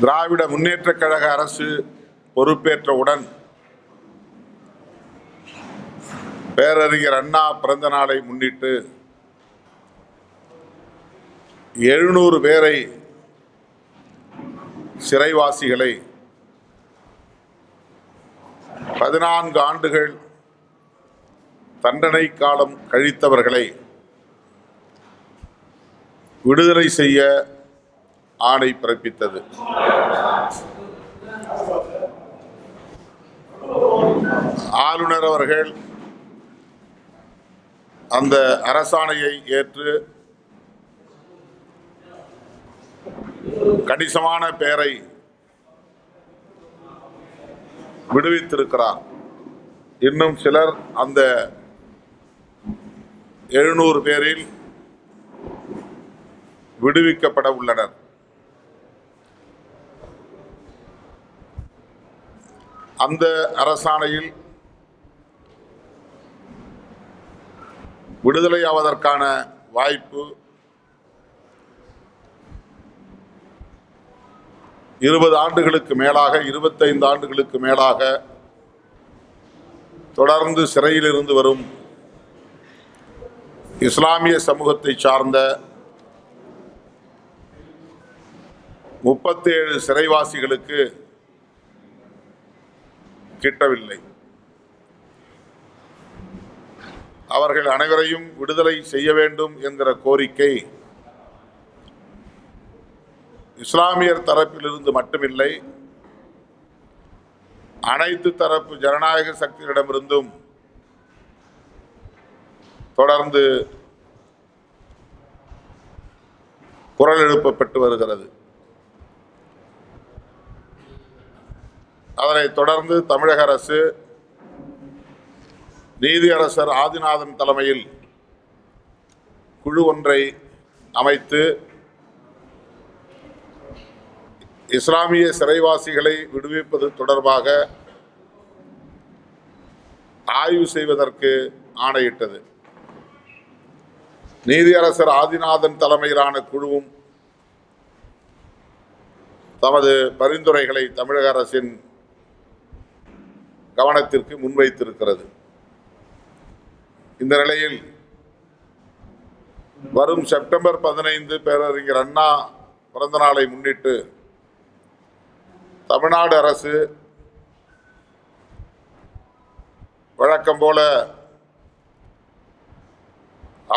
திராவிட முன்னேற்றக் கழக அரசு பொறுப்பேற்றவுடன் பேரறிஞர் அண்ணா பிறந்த நாளை முன்னிட்டு எழுநூறு பேரை சிறைவாசிகளை பதினான்கு ஆண்டுகள் தண்டனை காலம் கழித்தவர்களை விடுதலை செய்ய ஆணை பிறப்பித்தது. ஆளுநர் அவர்கள் அந்த அரசாணையை ஏற்று கணிசமான பேரை விடுவித்திருக்கிறார். இன்னும் சிலர் அந்த எழுநூறு பேரில் விடுவிக்கப்பட உள்ளனர். அந்த அரசாணையில் விடுதலையாவதற்கான வாய்ப்பு இருபது ஆண்டுகளுக்கு மேலாக இருபத்தைந்து ஆண்டுகளுக்கு மேலாக தொடர்ந்து சிறையில் இருந்து வரும் இஸ்லாமிய சமூகத்தை சார்ந்த முப்பத்தேழு சிறைவாசிகளுக்கு கிட்டவில்லை. அவர்கள் அனைவரையும் விடுதலை செய்ய வேண்டும் என்கிற கோரிக்கை இஸ்லாமியர் தரப்பிலிருந்து மட்டுமில்லை அனைத்து தரப்பு ஜனநாயக சக்திகளிடமிருந்தும் தொடர்ந்து குரல் எழுப்பப்பட்டு வருகிறது. அதனைத் தொடர்ந்து தமிழக அரசு நீதியரசர் ஆதிநாதன் தலைமையில் குழு ஒன்றை அமைத்து இஸ்லாமிய சிறைவாசிகளை விடுவிப்பது தொடர்பாக ஆய்வு செய்வதற்கு ஆணையிட்டது. நீதியரசர் ஆதிநாதன் தலைமையிலான குழுவும் தமது பரிந்துரைகளை தமிழக அரசின் கவனத்திற்கு முன்வைத்திருக்கிறது. இந்த நிலையில் வரும் செப்டம்பர் பதினைந்து பேரறிஞர் அண்ணா பிறந்த நாளை முன்னிட்டு தமிழ்நாடு அரசு வழக்கம் போல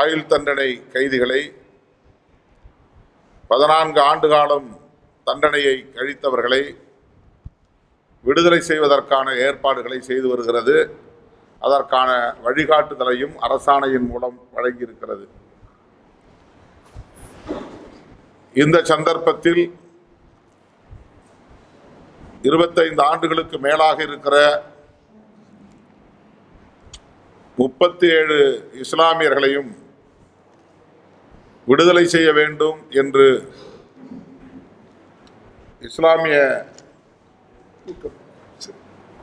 ஆயுள் தண்டனை கைதிகளை பதினான்கு ஆண்டு காலம் தண்டனையை கழித்தவர்களை விடுதலை செய்வதற்கான ஏற்பாடுகளை செய்து வருகிறது. அதற்கான வழிகாட்டுதலையும் அரசாணையின் மூலம் வழங்கியிருக்கிறது. இந்த சந்தர்ப்பத்தில் இருபத்தைந்து ஆண்டுகளுக்கு மேலாக இருக்கிற முப்பத்தி ஏழு இஸ்லாமியர்களையும் விடுதலை செய்ய வேண்டும் என்று இஸ்லாமிய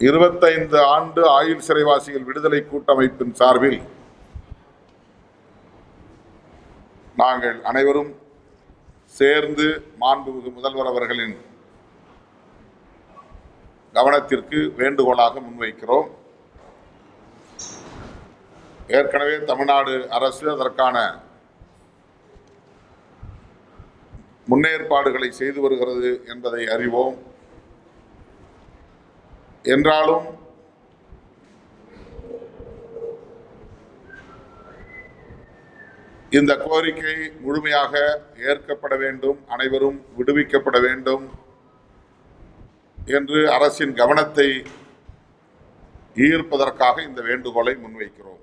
இருபத்தைந்து ஆண்டு ஆயுள் சிறைவாசிகள் விடுதலை கூட்டமைப்பின் சார்பில் நாங்கள் அனைவரும் சேர்ந்து மாண்புமிகு முதல்வர் அவர்களின் கவனத்திற்கு வேண்டுகோளாக முன்வைக்கிறோம். ஏற்கனவே தமிழ்நாடு அரசு அதற்கான முன்னேற்பாடுகளை செய்து வருகிறது என்பதை அறிவோம். என்றாலும் இந்த கோரிக்கை முழுமையாக ஏற்கப்பட வேண்டும் அனைவரும் விடுவிக்கப்பட வேண்டும் என்று அரசின் கவனத்தை ஈர்ப்பதற்காக இந்த வேண்டுகோளை முன்வைக்கிறோம்.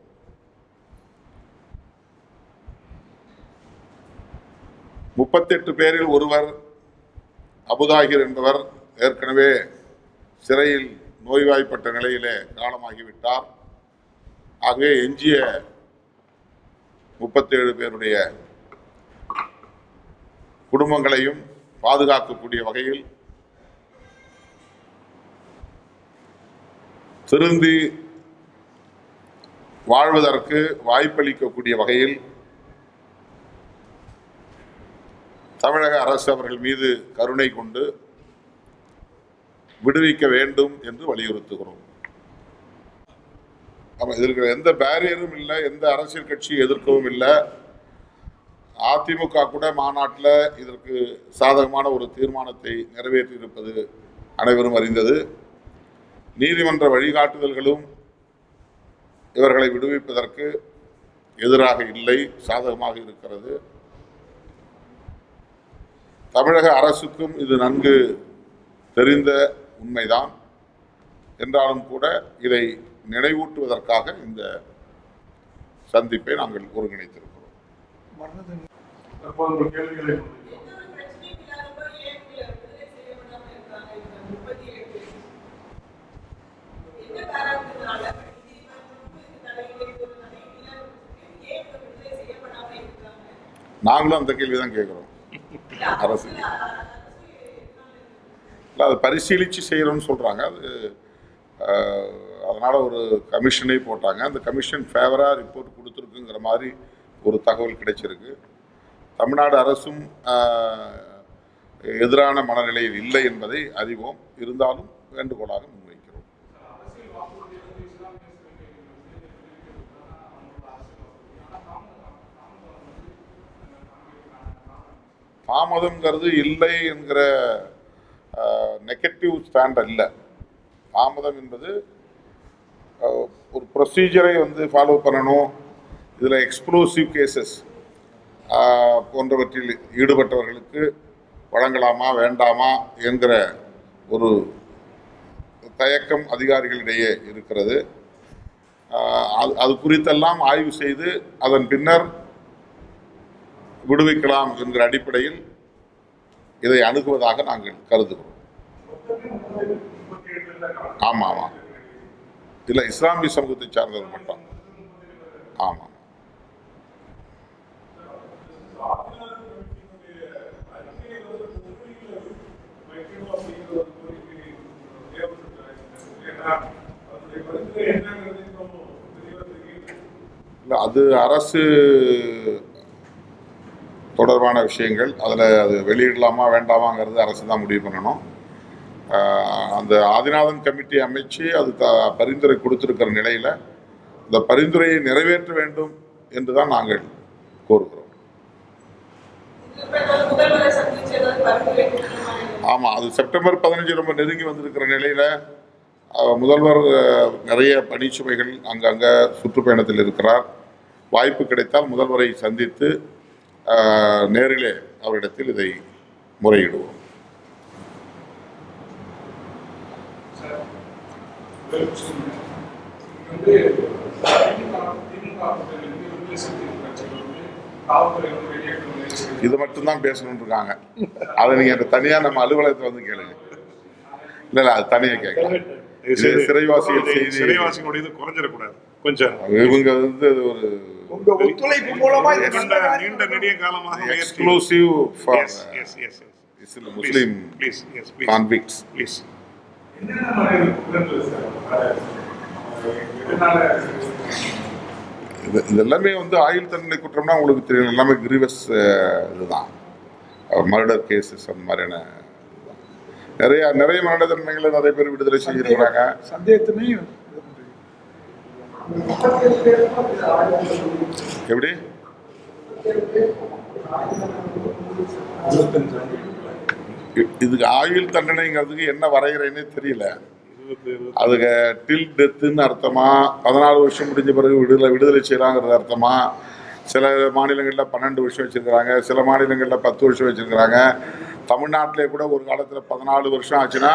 முப்பத்தெட்டு பேரில் ஒருவர் அபுதாகிர் என்பவர் ஏற்கனவே சிறையில் நோய்வாய்ப்பட்ட நிலையிலே காலமாகிவிட்டார். ஆகவே எஞ்சிய முப்பத்தேழு பேருடைய குடும்பங்களையும் பாதுகாக்கக்கூடிய வகையில் திருந்தி வாழ்வதற்கு வாய்ப்பளிக்கக்கூடிய வகையில் தமிழக அரசு அவர்கள் மீது கருணை கொண்டு விடுவிக்க வேண்டும் என்று வலியுறுத்துகிறோம். ஆமாம் இதற்கு எந்த பேரியரும் இல்லை எந்த அரசியல் கட்சி எதிர்க்கவும் இல்லை. அதிமுக கூட மாநாட்டில் இதற்கு சாதகமான ஒரு தீர்மானத்தை நிறைவேற்றியிருப்பது அனைவரும் அறிந்தது. நீதிமன்ற வழிகாட்டுதல்களும் இவர்களை விடுவிப்பதற்கு எதிராக இல்லை சாதகமாக இருக்கிறது. தமிழக அரசுக்கும் இது நன்கு தெரிந்த உண்மைதான். என்றாலும் கூட இதை நினைவூட்டுவதற்காக இந்த சந்திப்பை நாங்கள் ஒருங்கிணைத்திருக்கிறோம். நாங்களும் அந்த கேள்வி தான் கேட்குறோம். அரசு. இல்லை அதை பரிசீலித்து செய்கிறோன்னு சொல்கிறாங்க அது அதனால் ஒரு கமிஷனை போட்டாங்க. அந்த கமிஷன் ஃபேவராக ரிப்போர்ட் கொடுத்துருக்குங்கிற மாதிரி ஒரு தகவல் கிடைச்சிருக்கு. தமிழ்நாடு அரசும் எதிரான மனநிலையில் இல்லை என்பதை அறிவோம். இருந்தாலும் வேண்டுகோளாக முன்வைக்கிறோம். தாமதம்ங்கிறது இல்லை என்கிற நெகட்டிவ் ஸ்டாண்ட் அல்ல. தாமதம் என்பது ஒரு ப்ரொசீஜரை வந்து ஃபாலோ பண்ணணும். இதில் எக்ஸ்ப்ளோசிவ் கேசஸ் போன்றவற்றில் ஈடுபட்டவர்களுக்கு வழங்கலாமா வேண்டாமா என்கிற ஒரு தயக்கம் அதிகாரிகளிடையே இருக்கிறது. அது அது குறித்தெல்லாம் ஆய்வு செய்து அதன் பின்னர் விடுவிக்கலாம் என்கிற அடிப்படையில் இதை அணுகுவதாக நாங்கள் கருதுகிறோம். ஆமாம். ஆமாம் இல்லை இஸ்லாமிய சமூகத்தை சார்ந்தவர் மட்டும். ஆமாம் இல்லை அது அரசு தொடர்பான விஷயங்கள். அதில் அது வெளியிடலாமா வேண்டாமாங்கிறது அரசு தான் முடிவு பண்ணணும். அந்த ஆதிநாதன் கமிட்டி அமைச்சு அது த பரிந்துரை கொடுத்துருக்கிற நிலையில் இந்த பரிந்துரையை நிறைவேற்ற வேண்டும் என்று தான் நாங்கள் கோருகிறோம். ஆமாம் அது செப்டம்பர் பதினஞ்சு ரொம்ப நெருங்கி வந்திருக்கிற நிலையில் முதல்வர் நிறைய பணிச்சுமைகள் அங்கங்கே சுற்றுப்பயணத்தில் இருக்கிறார். வாய்ப்பு கிடைத்தால் முதல்வரை சந்தித்து நேரிலே அவரிடத்தில் இதை முறையிடுவோம். இது மட்டும்தான் பேசணும்னு இருக்காங்க. அதை நீங்கள் தனியாக நம்ம அலுவலகத்தில் வந்து கேளுங்க. இல்லை இல்லை அது தனியாக கேட்கலாம். சிறைவாசிகள் சிறைவாசிகளுடைய குறைஞ்சிடக்கூடாது. கொஞ்சம். இவங்க வந்து ஒரு உங்க ஒத்துழைப்பு மூலமா இந்த நீண்ட நெடிய காலமாக exclusive for S S S Muslim pleas S pleas convicts pleas இது எல்லாமே வந்து ஆயுள் தண்டனை குற்றம்னா உங்களுக்கு தெரியும். எல்லாமே கிரீவஸ் இதுதான். மர்டர் கேசஸ் அந்த மாதிரியான. நிறைய நிறைய மரண தண்டனைகளை நிறைய பேர் விடுதலை செஞ்சிருக்கிறாங்க சந்தேகத்தினை எப்படி? இதுக்கு ஆயுள் தண்டனைங்கிறதுக்கு என்ன வரைகிறேன்னு தெரியல. அதுக்கு டில் டெத்துன்னு அர்த்தமா? பதினாலு வருஷம் முடிஞ்ச பிறகு விடுதலை விடுதலை செய்யலாங்கிறது அர்த்தமா? சில மாநிலங்களில் பன்னெண்டு வருஷம் வச்சுருக்கிறாங்க சில மாநிலங்களில் பத்து வருஷம் வச்சுருக்கிறாங்க. தமிழ்நாட்டிலே கூட ஒரு காலத்தில் பதினாலு வருஷம் ஆச்சுன்னா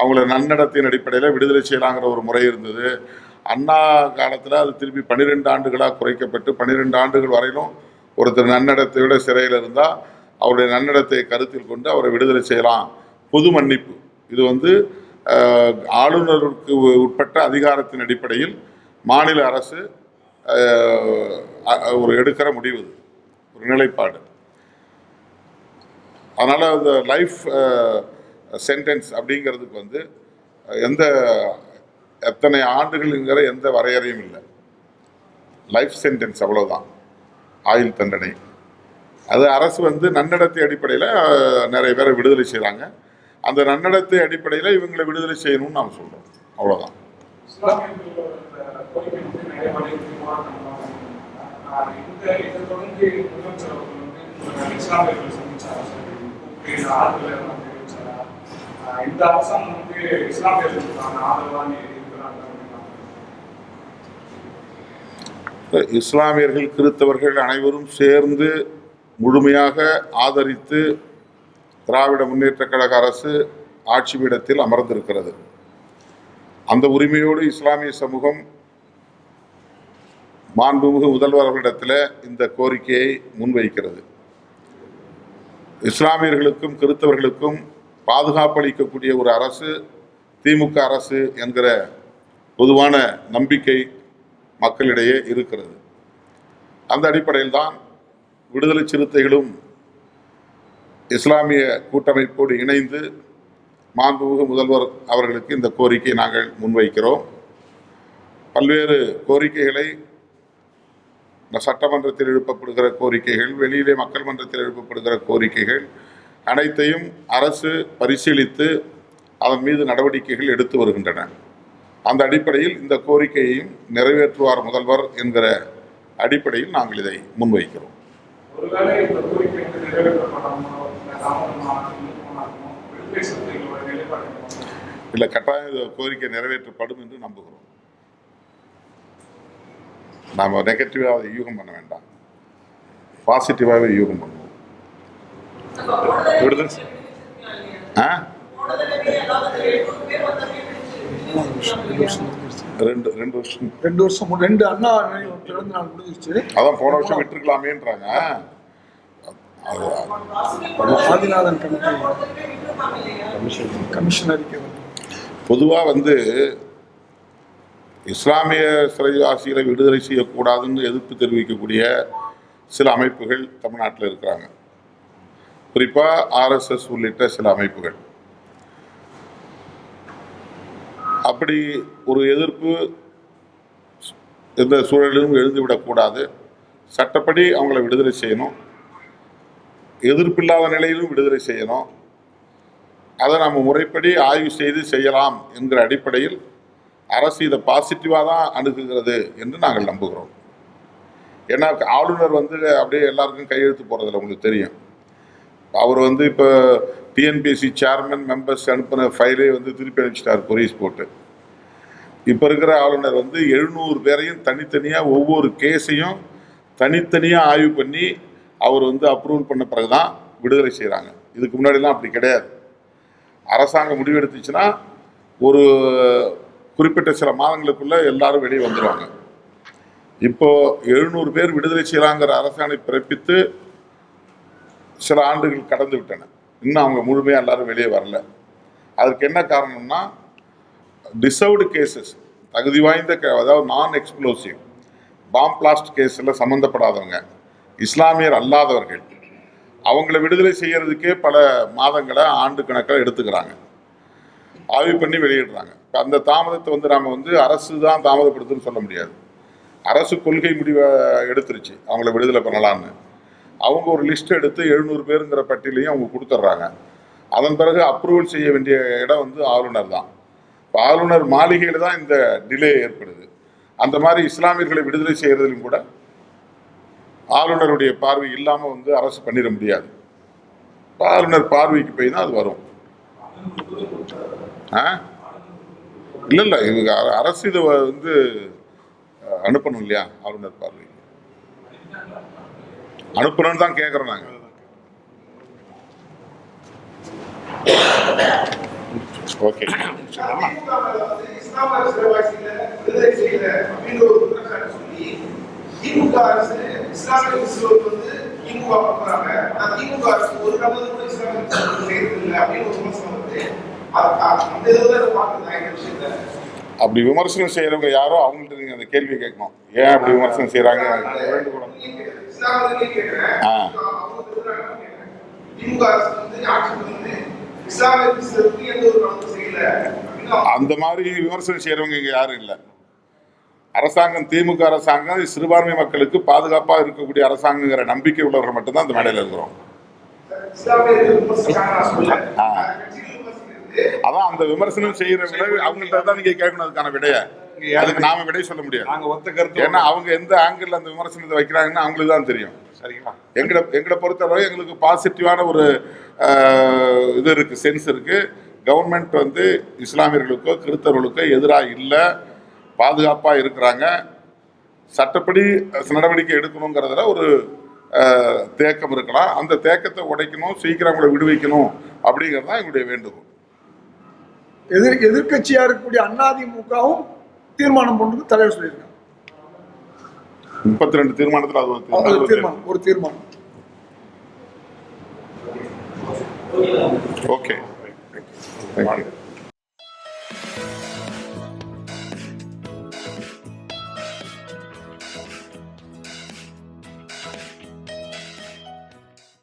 அவங்கள நன்னடத்தின் அடிப்படையில் விடுதலை செய்யலாங்கிற ஒரு முறை இருந்தது. அண்ணா காலத்தில் அது திருப்பி பன்னிரெண்டு ஆண்டுகளாக குறைக்கப்பட்டு பன்னிரெண்டு ஆண்டுகள் வரையிலும் ஒருத்தர் நன்னடத்தையோட சிறையில் இருந்தால் அவருடைய நன்னடத்தை கருத்தில் கொண்டு அவரை விடுதலை செய்யலாம். பொது மன்னிப்பு. இது வந்து ஆளுநருக்கு உட்பட்ட அதிகாரத்தின் அடிப்படையில் மாநில அரசு ஒரு எடுக்கிற முடிவு ஒரு நிலைப்பாடு. அதனால் அந்த லைஃப் சென்டென்ஸ் அப்படிங்கிறதுக்கு வந்து எந்த எத்தனை ஆண்டுகள்ங்கிற எந்த வரையறையும் இல்லை. லைஃப் சென்டென்ஸ் அவ்வளோதான் ஆயுள் தண்டனை. அது அரசு வந்து நன்னடத்தை அடிப்படையில் நிறைய பேரை விடுதலை செய்கிறாங்க அந்த நன்னடத்தை அடிப்படையில் இவங்களை விடுதலை செய்யணும்னு நாம் சொல்கிறோம் அவ்வளோதான் இந்த கோரிக்கை வந்து இஸ்லாமியர்களுக்கான ஆதரவான போராட்டம் ஆஹ் இந்த இதை தொடர்ந்து முதலமைச்சர் அவர்கள் வந்து இஸ்லாமியர்கள் சந்திச்சாரா கூப்பிட்டு இந்த ஆறுதலை எல்லாம் தெரிவிச்சாரா ஆஹ் இந்த அரசாங்கம் வந்து இஸ்லாமியர்களுக்கான ஆதரவாக இருக்கிறாங்க அப்படின்னா இஸ்லாமியர்கள் கிறித்தவர்கள் அனைவரும் சேர்ந்து முழுமையாக ஆதரித்து திராவிட முன்னேற்ற கழக அரசு ஆட்சி பீடத்தில் அமர்ந்திருக்கிறது. அந்த உரிமையோடு இஸ்லாமிய சமூகம் மாண்புமிகு முதல்வர் அவர்களிடத்தில் இந்த கோரிக்கையை முன்வைக்கிறது. இஸ்லாமியர்களுக்கும் கிறித்தவர்களுக்கும் பாதுகாப்பு அளிக்கக்கூடிய ஒரு அரசு திமுக அரசு என்கிற பொதுவான நம்பிக்கை மக்களிடையே இருக்கிறது. அந்த அடிப்படையில் தான் விடுதலை சிறுத்தைகளும் இஸ்லாமிய கூட்டமைப்போடு இணைந்து மாண்புமிகு முதல்வர் அவர்களுக்கு இந்த கோரிக்கை நாங்கள் முன்வைக்கிறோம். பல்வேறு கோரிக்கைகளை இந்த சட்டமன்றத்தில் எழுப்பப்படுகிற கோரிக்கைகள் வெளியிலே மக்கள் மன்றத்தில் எழுப்பப்படுகிற கோரிக்கைகள் அனைத்தையும் அரசு பரிசீலித்து அதன் மீது நடவடிக்கைகள் எடுத்து வருகின்றன. அந்த அடிப்படையில் இந்த கோரிக்கையையும் நிறைவேற்றுவார் முதல்வர் என்கிற அடிப்படையில் நாங்கள் இதை முன்வைக்கிறோம். ஒருவேளை இந்த கோரிக்கை வந்து நிறைவேற்றப்படாமோ இல்லை கட்டாயம் இந்த கோரிக்கை நிறைவேற்றப்படும் என்று நம்புகிறோம். நாம் நெகட்டிவாக அதை யூகம் பண்ண வேண்டாம். பாசிட்டிவாகவே யூகம் பண்ணுவோம். விடுதலை? ஆ? ரெண்டு ரெண்டு வருஷம். ரெண்டு வருஷம் ரெண்டு அண்ணா பிறந்த நாள் அதான் போன வருஷம் விட்டுருக்கலாமேன்றாங்க. ஆதிநாதன்? கமிஷன் வந்து. பொதுவாக வந்து இஸ்லாமிய சிறைவாசிகளை விடுதலை செய்யக்கூடாதுன்னு எதிர்ப்பு தெரிவிக்கக்கூடிய சில அமைப்புகள் தமிழ்நாட்டில் இருக்கிறாங்க. குறிப்பாக ஆர்எஸ்எஸ் உள்ளிட்ட சில அமைப்புகள். அப்படி ஒரு எதிர்ப்பு எந்த சூழலிலும் எழுந்துவிடக்கூடாது சட்டப்படி அவங்கள விடுதலை செய்யணும். எதிர்ப்பு இல்லாத நிலையிலும் விடுதலை செய்யணும். அதை நம்ம முறைப்படி ஆய்வு செய்து செய்யலாம் என்கிற அடிப்படையில் அரசு இதை பாசிட்டிவாக தான் அணுகுகிறது என்று நாங்கள் நம்புகிறோம். ஏன்னா ஆளுநர் வந்து அப்படியே எல்லாருக்கும் கையெழுத்து போகிறதில்ல உங்களுக்கு தெரியும். அவர் வந்து இப்போ டிஎன்பிஎஸ்சி சேர்மன் மெம்பர்ஸ் அனுப்பின ஃபைலே வந்து திருப்பி அனுப்பிச்சிட்டார் போலீஸ் போட்டு இப்போ இருக்கிற ஆளுநர் வந்து எழுநூறு பேரையும் தனித்தனியாக ஒவ்வொரு கேஸையும் தனித்தனியாக ஆய்வு பண்ணி அவர் வந்து அப்ரூவல் பண்ண பிறகு தான் விடுதலை செய்கிறாங்க இதுக்கு முன்னாடிலாம் அப்படி கிடையாது. அரசாங்கம் முடிவெடுத்துச்சுன்னா ஒரு குறிப்பிட்ட சில மாதங்களுக்குள்ளே எல்லாரும் வெளியே வந்துடுவாங்க இப்போது எழுநூறு பேர் விடுதலை செய்யலாங்கிற அரசாணை பிறப்பித்து சில ஆண்டுகள் கடந்து விட்டன. இன்னும் அவங்க முழுமையாக எல்லாரும் வெளியே வரல. அதற்கு என்ன காரணம்னா டிசர்வ்டு கேசஸ் தகுதி வாய்ந்த க- அதாவது நான் எக்ஸ்ப்ளோசிவ் பாம் பிளாஸ்ட் கேஸில் சம்மந்தப்படாதவங்க இஸ்லாமியர் அல்லாதவர்கள் அவங்கள விடுதலை செய்கிறதுக்கே பல மாதங்களை ஆண்டு கணக்கில் எடுத்துக்கிறாங்க. ஆய்வு பண்ணி வெளியிடுறாங்க. இப்போ அந்த தாமதத்தை வந்து நாம் வந்து அரசு தான் தாமதப்படுத்துன்னு சொல்ல முடியாது. அரசு கொள்கை முடிவை எடுத்துருச்சு அவங்கள விடுதலை பண்ணலான்னு அவங்க ஒரு லிஸ்ட் எடுத்து எழுநூறு பேருங்கிற பட்டியலையும் அவங்க கொடுத்துட்றாங்க. அதன் பிறகு அப்ரூவல் செய்ய வேண்டிய இடம் வந்து ஆளுநர் தான். இப்போ ஆளுநர் மாளிகையில் தான் இந்த டிலே ஏற்படுது. அந்த மாதிரி இஸ்லாமியர்களை விடுதலை செய்கிறதிலும் கூட ஆளுநருடைய பார்வை இல்லாமல் வந்து அரசு பண்ணிட முடியாது. ஆளுநர் பார்வைக்கு போய் தான் அது வரும். ஆ? இல்லை இல்லை இவங்க அரசு இதை வந்து அனுப்பணும் இல்லையா ஆளுநர் பார்வைக்கு அனுப்பணும்னு தான் கேட்குறோம் நாங்கள் ஓகே திமுக அரசு இஸ்லாமிய வந்து திமுக பண்றாங்க திமுக அரசு ஒரு கூட இஸ்லாமிய அப்படின்னு ஒரு விமர்சனம் வந்து அந்த இதுல இந்த விஷயத்த அப்படி விமர்சனம் செய்கிறவங்க யாரோ அவங்கள்ட்ட நீங்கள் அந்த கேள்வி கேட்கணும். ஏன் அப்படி விமர்சனம் கேட்கிறேன். ஆ. திமுக அரசு வந்து ஆட்சிக்கு வந்து அந்த மாதிரி விமர்சனம் செய்கிறவங்க இங்கே யாரும் இல்லை. அரசாங்கம் திமுக அரசாங்கம் சிறுபான்மை மக்களுக்கு பாதுகாப்பாக இருக்கக்கூடிய அரசாங்கங்கிற நம்பிக்கை உள்ளவர்கள் மட்டும்தான் அந்த மேடையில் இருக்கிறோம். அதான் அந்த விமர்சனம் செய்யற விட அவங்கள்ட்ட தான் நீங்க கேட்கணும் அதுக்கான விடைய. அதுக்கு நாம விடை சொல்ல முடியாது. நாங்க ஒத்த கருத்து ஏன்னா அவங்க எந்த ஆங்கிள் அந்த விமர்சனத்தை வைக்கிறாங்கன்னு அவங்களுக்கு தான் தெரியும். சரிங்களா? எங்களை எங்களை பொறுத்தவரை எங்களுக்கு பாசிட்டிவான ஒரு இது இருக்கு சென்ஸ் இருக்கு. கவர்மெண்ட் வந்து இஸ்லாமியர்களுக்கோ கிறிஸ்தவர்களுக்கோ எதிராக இல்லை பாதுகாப்பாக இருக்கிறாங்க. சட்டப்படி நடவடிக்கை எடுக்கணுங்கிறதுல ஒரு தேக்கம் இருக்கலாம். அந்த தேக்கத்தை உடைக்கணும் சீக்கிரம் கூட விடுவிக்கணும் அப்படிங்கிறது தான் எங்களுடைய வேண்டுகோள். எதிர் எதிர்கட்சியாக இருக்கக்கூடிய அதிமுகவும் தீர்மானம் பண்ணுறது தலைவர் சொல்லியிருக்காங்க. முப்பத்தி ரெண்டு தீர்மானத்தில் அது ஒரு தீர்மானம். ஒரு தீர்மானம். Okay thank you